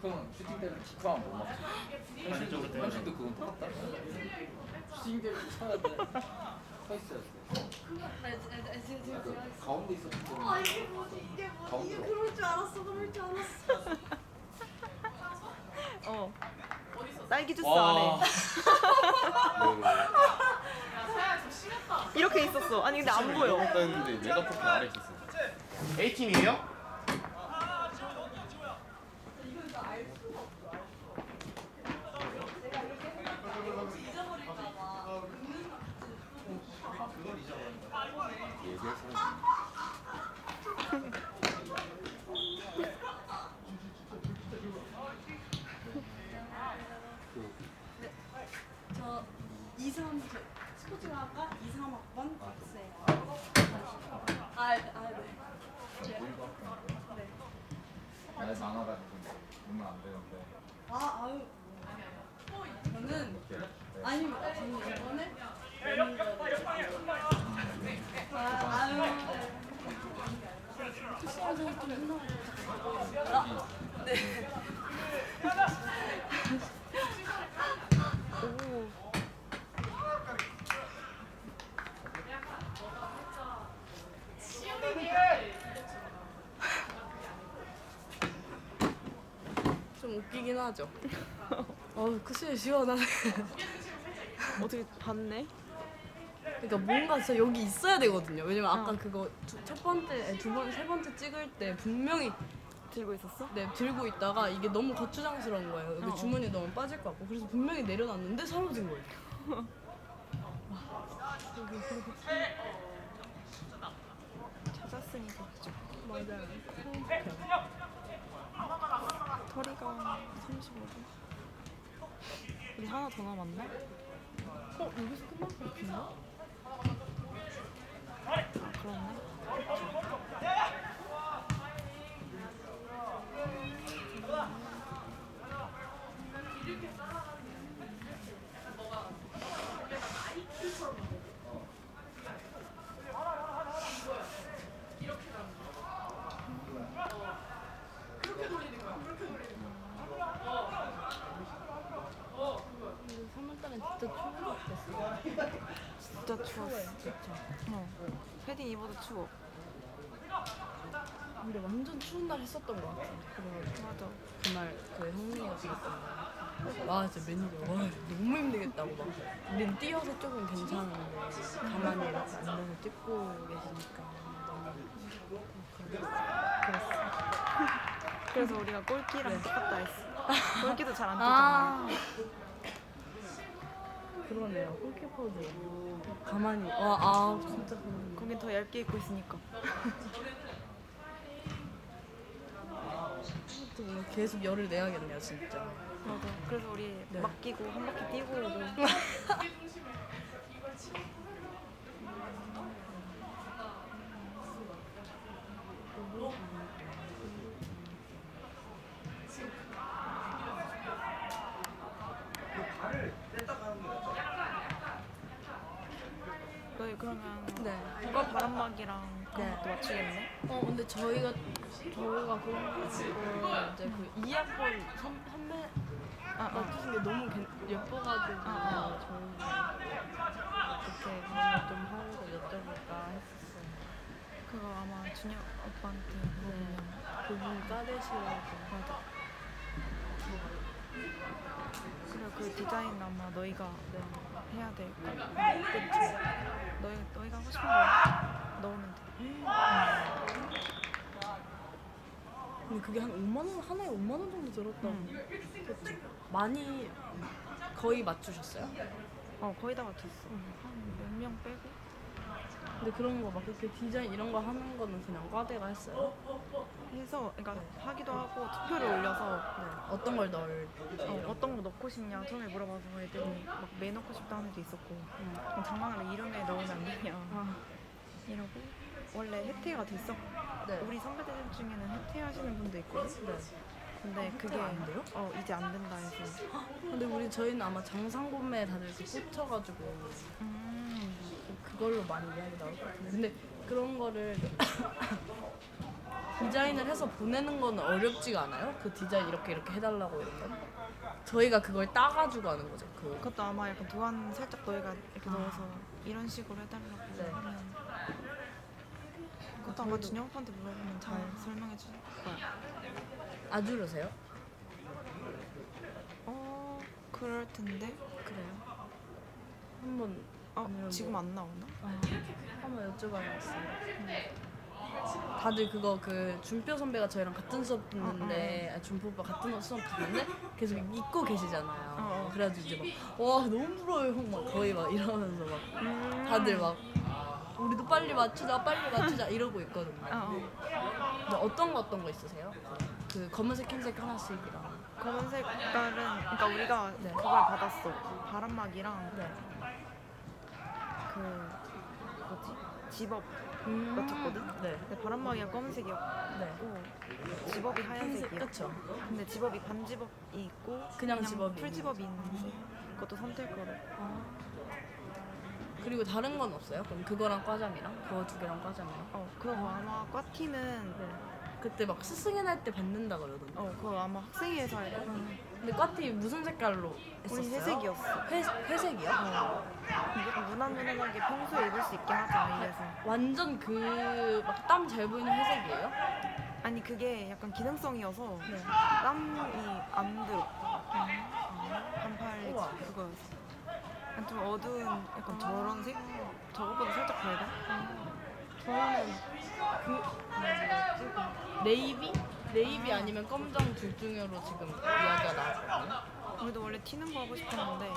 키컨 슈팅 때릴 때 키퍼하면 못 맞춰. 현실도 현실도 그건 똑같다. 슈팅 때릴 때 쳐야 돼. 서 있어야 돼. 그 가운데 있었기 아 때문에 이게 뭐지 이게 뭐지. 이게 그럴 줄 알았어 그럴 줄 알았어 어. 딸기 주스 와. 안에. 이렇게 있었어. 아니 근데 안 보여. 했는데 메가포트 아래 있었어. A팀이에요? 2, 3 스포츠학과 2, 3학번 학생 아, 아, 네. 네. 날 많아가지고 보면 안 되는데. 아, 아유. 저는 이렇게. 네. 아닙니다. 저는 이번에 아, 아유. 투시하면서 좀 생각을 아, 네. 오. 좀 웃기긴 하죠. 어우, 그치, 시원하네. 어떻게 봤네? 그러니까 뭔가 진짜 여기 있어야 되거든요. 왜냐면 아까 어. 그거 두, 첫 번째, 아니, 두 번, 세 번째 찍을 때 분명히 들고 있었어? 네, 들고 있다가 이게 너무 거추장스러운 거예요. 여기 어, 어. 주머니 에 너무 빠질 것 같고. 그래서 분명히 내려놨는데 사라진 거예요. 찾았으니까 그죠. 맞아요. 토리가 35분. 우리 하나 더 남았나? 어, 여기서 끝날 것 같은데? 아 그렇네. 그쵸. 어. 패딩 입어도 추워. 근데 완전 추운 날 했었던 것 같아요. 그래가지고 맞아. 그날 그 형님이가 그랬어요. 와 진짜 매니저 와 너무 힘들겠다고 막 우린 뛰어서 조금 괜찮은데 가만히 이렇게 앉아서 찍고 계시니까 너무 그랬어. 그래서 우리가 골키랑 네. 똑같다 했어. 골키도 잘 안 뛰잖아. 그러네요. 골키퍼도 가만히 와 아 진짜 그러네. 거긴 더 얇게 입고 있으니까. 또 오늘 계속 열을 내야겠네요 진짜. 맞아. 그래서 우리 네. 맡기고 한 바퀴 뛰고 오고. 너희 그러면 네. 국가 바람막이랑 그런 네. 것도 맞추겠네? 어 근데 저희가 저희가 그런 거 이제 그 2학번 선, 선배 아, 아. 맞추신 게 너무 괜- 예뻐가지고 아, 저희 어떻게 그런 거좀 하려고 여쭤볼까 했었어요. 그거 아마 준혁 오빠한테 물어보면 네. 그분 까대시라고 맞아. 그래 그 디자인 아마 너희가 해야 될 거야. 그치? 너희 너희가 하고 싶은 거 넣으면 돼. 근데 그게 한 5만 원 하나에 5만 원 정도 들었다고. 음. 많이 거의 맞추셨어요? 어 거의 다 맞췄어. 한몇 명 빼고. 근데 그런 거 막 그렇게 디자인 이런 거 하는 거는 그냥 과대가 했어요. 해서 그러니까 하기도 하고 투표를 올려서 네. 어떤 걸 넣을지. 어, 어떤 거 넣고 싶냐 처음에 물어봐서 애들이 막 매 넣고 싶다 하는 애도 있었고 음. 그냥 장난으로 이름에 넣으면 안 되냐 아, 이러고 원래 해태가 됐어 네. 우리 선배들 중에는 해태하시는 분도 있거든 네. 근데 그게 해태가 안 돼요? 어 이제 안 된다 해서 근데 우리 저희는 아마 장상구매 다들 이렇게 꽂혀가지고 음 그걸로 많이 이야기 나올 것 같은데 근데 그런 거를 디자인을 해서 보내는 거는 어렵지가 않아요? 그 디자인 이렇게 이렇게 해달라고 이런 건? 저희가 그걸 따가지고 하는 거죠. 그 그것도 아마 약간 도안 살짝 너희가 이렇게 아. 넣어서 이런 식으로 해달라고 네. 하면 그것도 아마 준영 오빠한테 물어보면 잘 설명해 줄 거야 아주르세요? 어 그럴 텐데 그래요? 한번 어 지금 뭐- 안 나오나? 아, 한번 여쭤봐야 겠어요. 다들 그거 그 준표 선배가 저희랑 같은 수업 듣는데 아, 준표 오빠 같은 수업 듣는데 계속 잊고 계시잖아요. 어, 어. 그래가지고 이제 막와 너무 부러워요 형 막 거의 막 이러면서 막 음. 다들 막 우리도 빨리 맞추자 빨리 맞추자 이러고 있거든요. 어, 어. 근데 어떤 거 어떤 거 있으세요? 그 검은색 흰색 하나씩이랑 검은 색깔은 그러니까 우리가 네. 그걸 받았어 바람막이랑 네. 그 뭐지 집업 음. 맞췄거든? 네. 근데 바람막이가 검은색이었고 네. 집업이 흰색 하얀색이야 그쵸? 근데 집업이 반집업이 있고 그냥 집업이 풀집업이 있는데 그것도 선택거로 그리고 다른 건 없어요? 그럼 그거랑 과잠이랑 그거 두 개랑 과잠이랑 어 그거 아마 과티는 그때 막 스승의 날 때 받는다 그러던데. 어 그거 아마 학생회에서 할 거야 근데 과티 무슨 색깔로 했었어요? 우리 회색이었어 회, 회색이요? 약간 무난무난하게 평소에 입을 수 있게 하자 이래서 완전 그 막 땀 잘 보이는 회색이에요? 아니 그게 약간 기능성이어서 네. 땀이 안 들어 반팔 우와. 그거였어 약간 좀 어두운 약간 저런 색? 저것보다 살짝 밝아? 저는 그 뭐지? 네이비? 네이비 아니면 검정 둘 중으로 지금 이야기가 나왔거든요. 우리도 원래 튀는 거 하고 싶었는데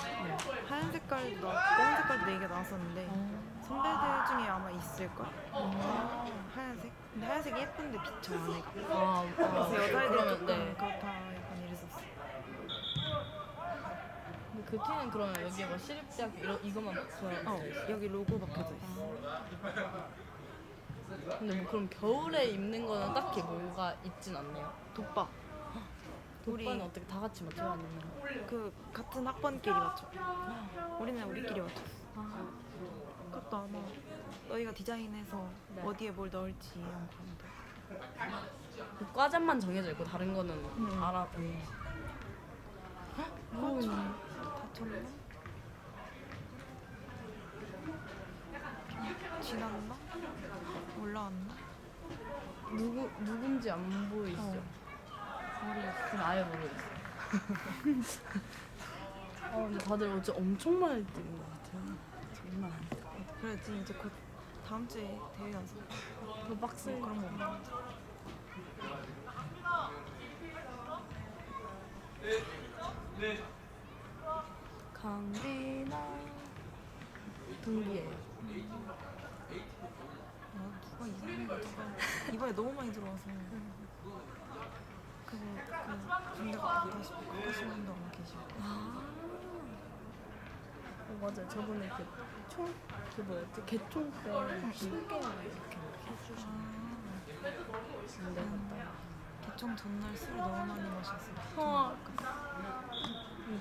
하얀 색깔도 나왔고 검은 색깔도 네개 나왔었는데 선배들 중에 아마 있을걸? 하얀색? 근데 하얀색이 예쁜데 비쳐 안에가 아, 아 그래서 여자애들이 그러면 조금 네. 그렇다 약간 이랬었어 근데 그 티는 그러면 여기에 뭐 시립대학교 이러, 이것만 보여. 어 여기 로고 박혀져 있어 근데 뭐 그럼 겨울에 입는 거는 딱히 뭐가 있진 않네요. 돋박 우리- 오빠는 어떻게 다 같이 맞춰야 하는 그 같은 학번끼리 맞춰 우리는 우리끼리 맞췄어 아, 그것도 아마 너희가 디자인해서 네. 어디에 뭘 넣을지 이런 건데 그 과잠만 정해져 있고 다른 거는 음. 알아. 음. 뭐 있는 다쳤나? 지났나? 올라왔나? 누구 누군지 안 보이시죠? 어. 모르겠어. 그냥 아예 모르겠어. 아 근데 다들 어제 엄청 많이 뛰는 것 같아요. 장난 아니다. 그래 지금 이제 곧 다음 주에 대회 연습 더 빡세. 그런 거 없나? 강빈아 동기예요. 아, 누가 이상한 거 누가 이번에 너무 많이 들어와서 그거 그 군대 갔다 다시 가시는 분도 아마 계시고 아 어, 맞아요. 저번에 그 총 그 뭐였지 개총 때 신개를 이렇게 해주셨. 군대 갔다. 개총 전날 술 너무 많이 마셨어 아.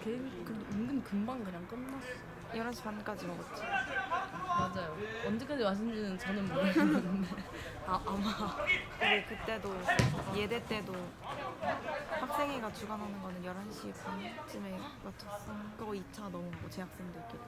걔 그래도 은근 금방 그냥 끝났어. 11시 반까지 먹었지 맞아요. 언제까지 마신지는 저는 모르겠는데. 아 아마 우리 그때도 예대 때도 학생회가 주관하는 거는 11시 반쯤에 맞췄어 그거 2차 넘어가고 재학생들끼리.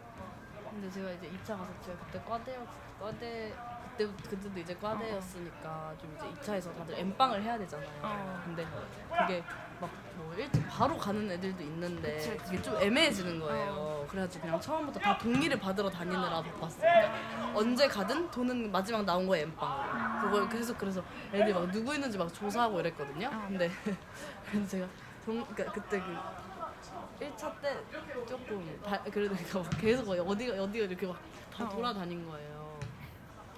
근데 제가 이제 2차 가서 제가 그때 과대였 과대 그때 그때도 이제 과대였으니까 좀 이제 2차에서 다들 엠빵을 해야 되잖아요. 어. 근데 그게 막 뭐 일찍 바로 가는 애들도 있는데 그치, 그치. 그게 좀 애매해지는 거예요. 그래가지고 그냥 처음부터 다 동의를 받으러 다니느라 바빴어요. 언제 가든 돈은 마지막 나온 거에 엠빵. 그걸 계속 그래서 애들이 막 누구 있는지 막 조사하고 이랬거든요. 어. 근데 그래서 제가 동 그러니까 그때 그 1차 때 조금 다, 그래도 막 계속 막 어디가 어디가 이렇게 막다 어. 돌아다닌 거예요.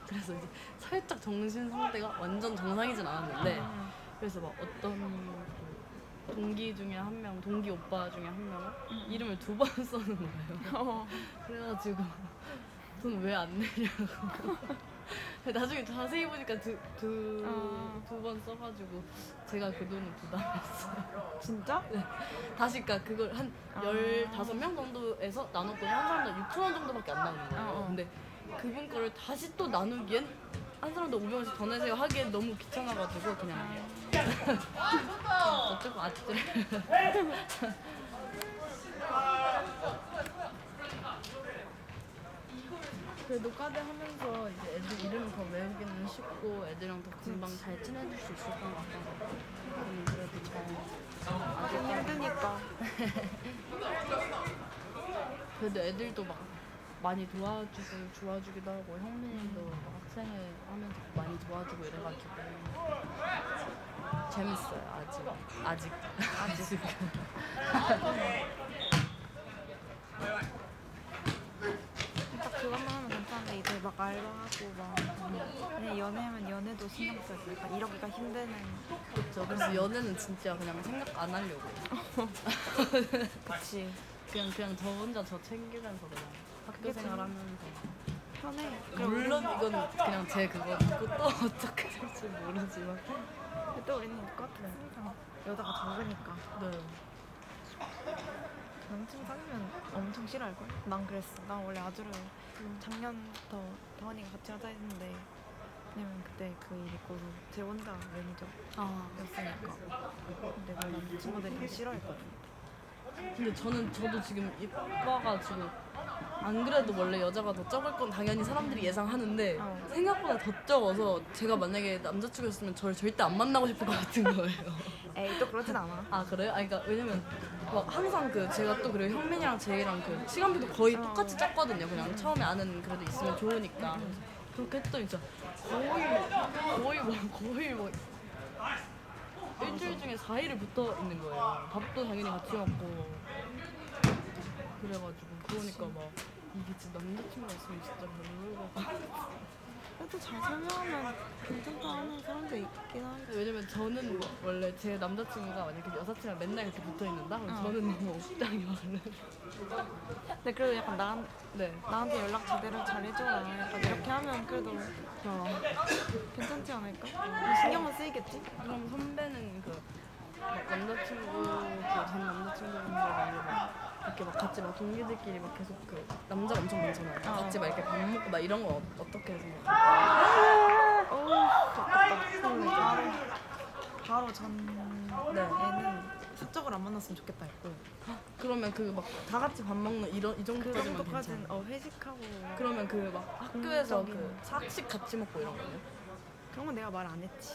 그래서 이제 살짝 정신 상태가 완전 정상이진 않았는데 음. 그래서 막 어떤 그 동기 중에 한 명, 동기 오빠 중에 한 명은 이름을 두 번 써는 거예요. 어. 그래가지고 돈 왜 안 내냐고. 나중에 자세히 보니까 두두두 어. 번 써가지고 제가 그 돈을 부담했어요. 진짜? 다시 그러니까 그걸 한 아. 15명 정도에서 나눴더니 한 사람당 6천 원 정도밖에 안 나오는 거예요. 어, 어. 근데 그분 거를 다시 또 나누기엔 한 사람당 500원씩 더 내세요 하기엔 너무 귀찮아가지고 그냥 어쩌고 아찔 그래도 과대 하면서 이제 애들 이름 더 외우기는 쉽고 애들이랑 더 금방 잘 친해질 수 있을 것 같아요. 음, 그래도 잘 아직 힘드니까. 그래도 애들도 막 많이 도와주고 좋아주기도 하고 형님도 학생을 하면서 많이 도와주고 이래가지고 재밌어요 아직. 아직. 아직. 딱 그것만 하면 괜찮은데 이제 막 알바하고 막 그냥 연애하면 연애도 신경 써서 약간 이러기가 힘드는 그렇죠 그래서 연애는 진짜 그냥 생각 안 하려고. 그치. 그냥 그냥 저 혼자 저 챙기면서 그냥 학교 생활하면서 편해. 물론 이건 그냥 제 그거고 또 어떻게 될지 모르지만. 근데 또 우리는 이과 같으니까 여자가 적으니까. 네. 남친 사귀면 엄청 싫어할걸? 난 그랬어. 난 원래 아주를 작년부터 다원이가 같이 하자 했는데 왜냐면 그때 그일 있고서 제 혼자 아 매니저였으니까. 근데 그 남친구들이 다 싫어했거든 근데 저는 저도 지금 이과가 지금 안 그래도 원래 여자가 더 적을 건 당연히 사람들이 예상하는데 어. 생각보다 더 적어서 제가 만약에 남자친구였으면 저를 절대 안 만나고 싶을 것 같은 거예요. 에이 또 그러진 않아 아 그래요? 아 그러니까 왜냐면 막 항상 그 제가 또 그리고 현민이랑 제이랑 그 시간표도 거의 어. 똑같이 짰거든요. 그냥 처음에 아는 그래도 있으면 좋으니까 그렇게 했더니 진짜 거의 거의 뭐 거의 뭐 일주일 중에 4일을 붙어 있는 거예요. 밥도 당연히 같이 먹고 그래가지고 그러니까 막 이게 진짜 남자친구가 있으면 진짜 별로고 그래도 잘 설명하면 괜찮다 하는 사람도 있긴 하지 왜냐면 저는 원래 제 남자친구가 만약에 여사친이랑 맨날 이렇게 붙어 있는다 그럼 어. 저는 너무 억장이 많은 근데 그래도 약간 나, 네 나한테 연락 제대로 잘 해줘라 약간 이렇게 하면 그래도 어. 괜찮지 않을까? 신경은 쓰이겠지? 그럼 선배는 그막 남자친구 이렇게 막 같이 막 동기들끼리 막 계속 그 남자가 엄청 많잖아요. 어. 같이 막 이렇게 밥 먹고 막 이런 거 어, 어떻게 생각해요? 어우 좋겠다 근데 바로 바로 전 네. 애는 사적으로 안 만났으면 좋겠다 했고 그러면 그 막 다 같이 밥 먹는 이런 이 그 정도까지만 정도까지는 괜찮아요. 어 회식하고 그러면 그 막 학교에서 그. 학식 같이 먹고 이런 거요? 그런 건 내가 말 안 했지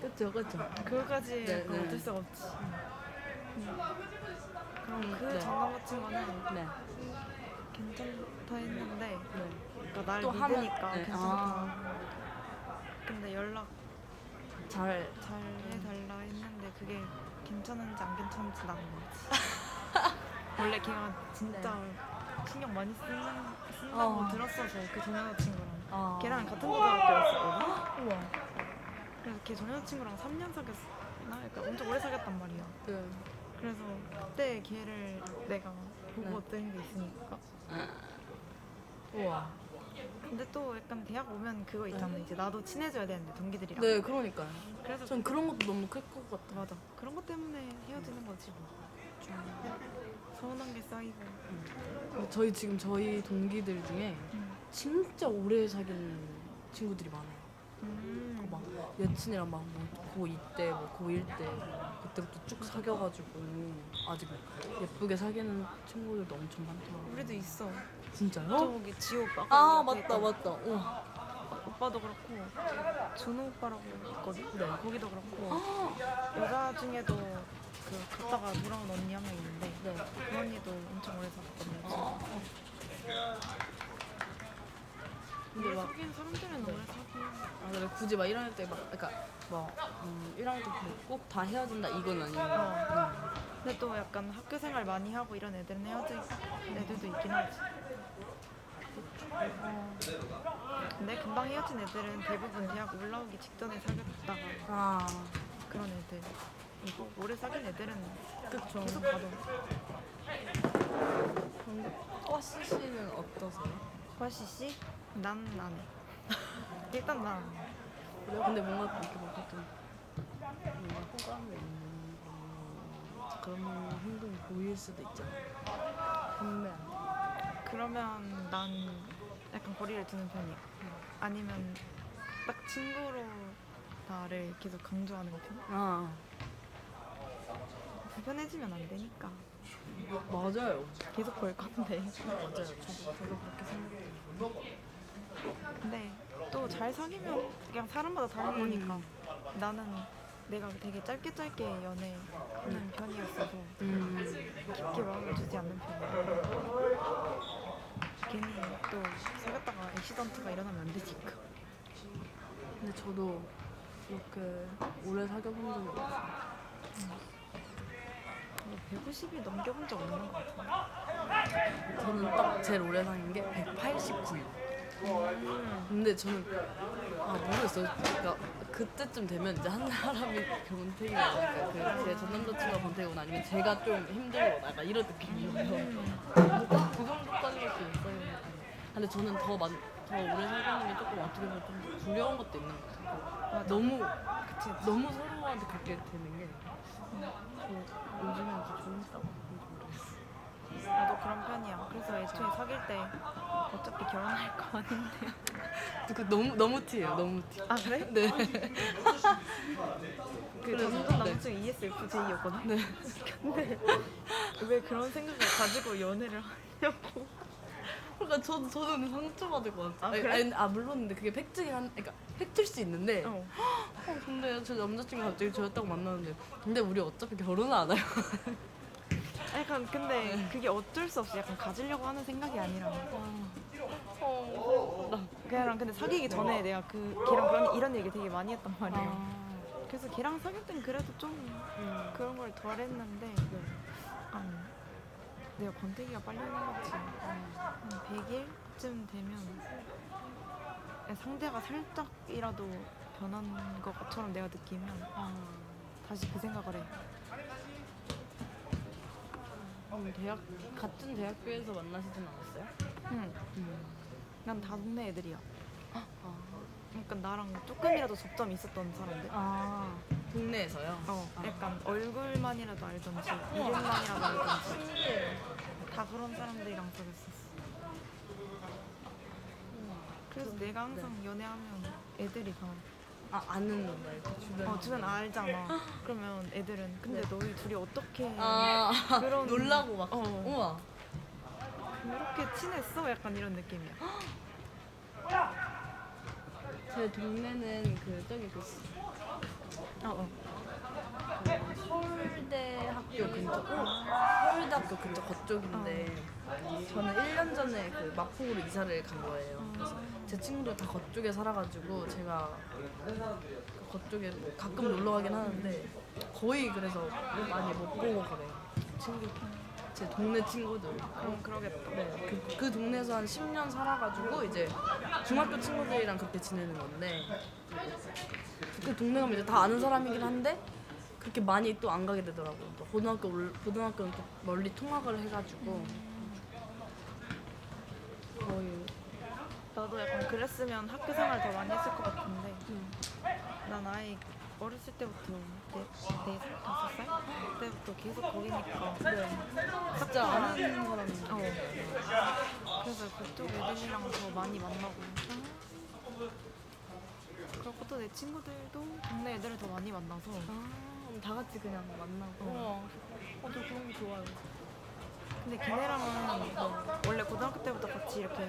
그렇죠, 그렇죠. 그거까지 네, 네. 어쩔 수가 없지 음. 그럼 음, 그 네. 전 남자친구는 네, 괜찮다 했는데 네. 그러니까 날 또 하면- 믿으니까 네. 괜찮다 아. 근데 연락 잘 잘 해달라 했는데 그게 괜찮은지 안 괜찮은지 나는 모르지 원래 걔가 진짜 신경 많이 쓰는, 쓴다고 어. 들었어서 그 전 여자친구랑 아. 걔랑 같은 고등학교였었거든 우와. 그래서 걔 전 여자친구랑 3년 사귀었나? 약간 엄청 오래 사귀었단 말이야 네. 그래서 그때 걔를 내가 보고 네. 뜬게 있으니까 우와. 근데 또 약간 대학 오면 그거 있잖아 이제 나도 친해져야 되는데 동기들이랑 네, 그러니까요. 그래서 전 그런 것도 너무 클 것 같아. 맞아 그런 것 때문에 헤어지는 거지 뭐 좀 서운한 게 쌓이고 저희 지금 저희 동기들 중에 음. 진짜 오래 사귄 친구들이 많아요. 음. 막 여친이랑 막뭐 고2 때, 뭐 고1 때 그때부터 쭉 사귀어가지고 아직 예쁘게 사귀는 친구들도 엄청 많더라고요. 우리도 있어 진짜요? 저기 지호 오빠 아 맞다 맞다. 어. 오빠도 그렇고 준호 오빠라고 있거든 네. 거기도 그렇고 여자 중에도 그 갔다가 돌아온 언니 한 명 있는데 네. 그 언니도 엄청 오래 살았거든요 근데 막 사귄 사람들은 네. 오래 사귀 아, 그래 굳이 막 이런 때막 그러니까 막 음, 1학년 때꼭 다 헤어진다 이건 아니고 어. 근데 또 약간 학교 생활 많이 하고 이런 애들은 헤어질 애들도 있긴 하지. 어. 근데 금방 헤어진 애들은 대부분 대학 올라오기 직전에 사귀었다가 아 그런 애들. 이거 오래 사귄 애들은 그쵸 계속 가도. 과시 씨는 어떠세요? 과시 씨? 난안 해. 일단 난. 안 해. 그래요? 근데 뭔가 이렇게 막좀 뭔가 호감이 있는 음, 그런 행동이 보일 수도 있잖아요 판매 그러면 난 약간 거리를 두는 편이야. 아니면 딱 친구로 나를 계속 강조하는 편? 아 불편해지면 안 되니까. 맞아요 계속 볼 건데. 맞아요 저도 저도 그렇게 생각해요 근데 또 잘 사귀면 그냥 사람마다 다른 거니까. 나는 내가 되게 짧게 짧게 연애하는 편이었어서 음. 깊게 마음을 주지 않는 편이야. 괜히 또 사귀었다가 액시던트가 일어나면 안 되니까. 근데 저도 이렇게 오래 사귀어본 적이 없어요. 150이 넘겨본 적 없는 것 같아. 저는 딱 제일 오래 사귄 게 189일 근데 저는 아 모르겠어요. 그러니까 그때쯤 되면 이제 한 사람이 변태이거나 그러니까 그제전 남자친구가 변태이거나 아니면 제가 좀 힘들거나 약간 이런 느낌이어서 그 정도까지일 수 있어요. 근데 저는 더, 많, 더 오래 살고 게 조금 어떻게 보면 좀 두려운 것도 있는 것 같아요. 너무 그치? 너무 서로한테 그렇게 되는 게저 요즘엔 더 재밌다고 모르겠어. 나도 그런 편이야. 그래서 애초에 사귈 때 어차피 결혼할 거 아닌데. 그 너무 너무 티예요. 너무 티. 아 그래? 네. 그 그래서. 남자친구 E ESFJ였거든. 네. 근데 왜 그런 생각을 가지고 연애를 하냐고. 그러니까 저 저는 상처받을 것 같아요. 아, 아니, 그래? 아니, 아 물론 근데 그게 팩트긴 한, 그러니까 팩트일 수 있는데. 어. 어. 근데 저 남자친구 가 갑자기 저였다고 만나는데, 근데 우리 어차피 결혼을 안 해요. 약간 근데 그게 어쩔 수 없이 약간 가지려고 하는 생각이 아니라 어, 나. 걔랑 근데 사귀기 전에 내가 그 걔랑 그런 이런 얘기 되게 많이 했단 말이야. 아, 그래서 걔랑 사귈 땐 그래도 좀 음. 그런 걸 덜 했는데 약간 내가 권태기가 빨리 오는 거지. 한 100일쯤 되면 상대가 살짝이라도 변한 것처럼 내가 느끼면 아, 다시 그 생각을 해. 음, 대학 같은 대학교에서 만나시진 않았어요? 응. 음. 난다 동네 애들이야. 아, 그러니까 나랑 조금이라도 접점이 있었던 사람들. 아 동네에서요? 어, 아. 약간 얼굴만이라도 알던지 이름만이라도 알던지 다 그런 사람들이랑 사귀었었어. 그래서 내가 항상 연애하면 애들이 다 아 아는 거 이렇게 주변. 어, 주변 알잖아. 그러면 애들은 근데 너희 둘이 어떻게 아 그런 놀라고 막. 어. 우와. 이렇게 친했어? 약간 이런 느낌이야. 제 동네는 그 저기 그 어, 어. 그 서울대 학교 근처, 서울대 학교 근처 그쪽인데 저는 1년 전에 그 마포로 이사를 간 거예요. 그래서 제 친구들 다 그쪽에 살아가지고 제가 그 그쪽에 뭐 가끔 놀러 가긴 하는데 거의 그래서 많이 못 보고 그래요. 친구, 제 동네 친구들. 그럼 그러겠다. 네, 그, 그 동네에서 한 10년 살아가지고 이제 중학교 친구들이랑 그렇게 지내는 건데 그 동네 가면 이제 다 아는 사람이긴 한데 그렇게 많이 또 안 가게 되더라고요. 또 고등학교 올- 고등학교는 또 멀리 통학을 해가지고. 거의 나도 약간 그랬으면 학교 생활 더 많이 했을 것 같은데. 난 아예 어렸을 때부터 네, 네 살, 다섯 살? 때부터 계속 거기니까. 진짜 아는 사람이. 어. 그래서 그쪽 애들이랑 더 많이 만나고. 그렇고 또 내 친구들도 동네 애들을 더 많이 만나서. 아, 그럼 다 같이 그냥 만나고. 어, 어, 저 그런 거 좋아요. 근데 걔네랑은 뭐 원래 고등학교 때부터 같이 이렇게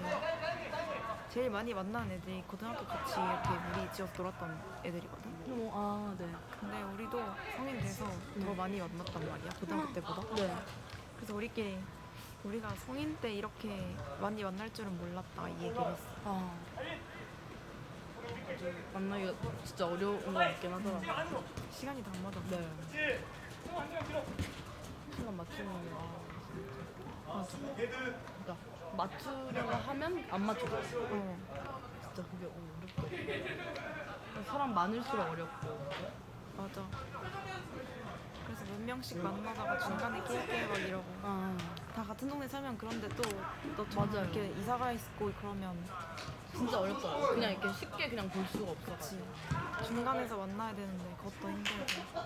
제일 많이 만나는 애들이 고등학교 같이 이렇게 무리 지어서 놀았던 애들이거든. 어, 아, 네. 근데 우리도 성인 돼서 더 많이 만났단 말이야 고등학교 때보다. 네. 그래서 우리끼리 우리가 성인 때 이렇게 많이 만날 줄은 몰랐다 이 얘기를 했어. 아, 만나기가 진짜 어려운 것 같긴 하더라고요. 시간이 다 안 맞아. 네. 시간 맞추는 게 아, 맞아. 그러니까 맞추려고 하면 안 맞춰져. 어. 진짜 그게 어렵더라고. 사람 많을수록 어렵고. 맞아. 그래서 몇 명씩 만나다가 중간에 끼리끼리 막 이러고 아, 다 같은 동네 살면 그런데 또 너처럼 맞아요. 이렇게 이사가 있고 그러면 진짜 어렵더라고. 그냥 이렇게 쉽게 그냥 볼 수가 없어가지고. 중간에서 만나야 되는데 그것도 힘들고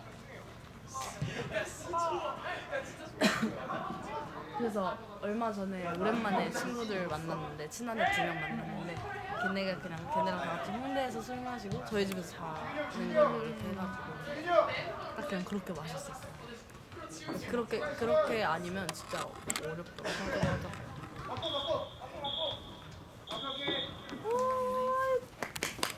그래서 얼마 전에 오랜만에 친구들 만났는데 친한 애 두 명 만났는데 걔네가 그냥 걔네랑 다 같이 홍대에서 술 마시고 저희 집에서 자는 거 이렇게 해가지고 딱 그냥 그렇게 마셨었어요. 그렇게 그렇게 아니면 진짜 어렵더라고요.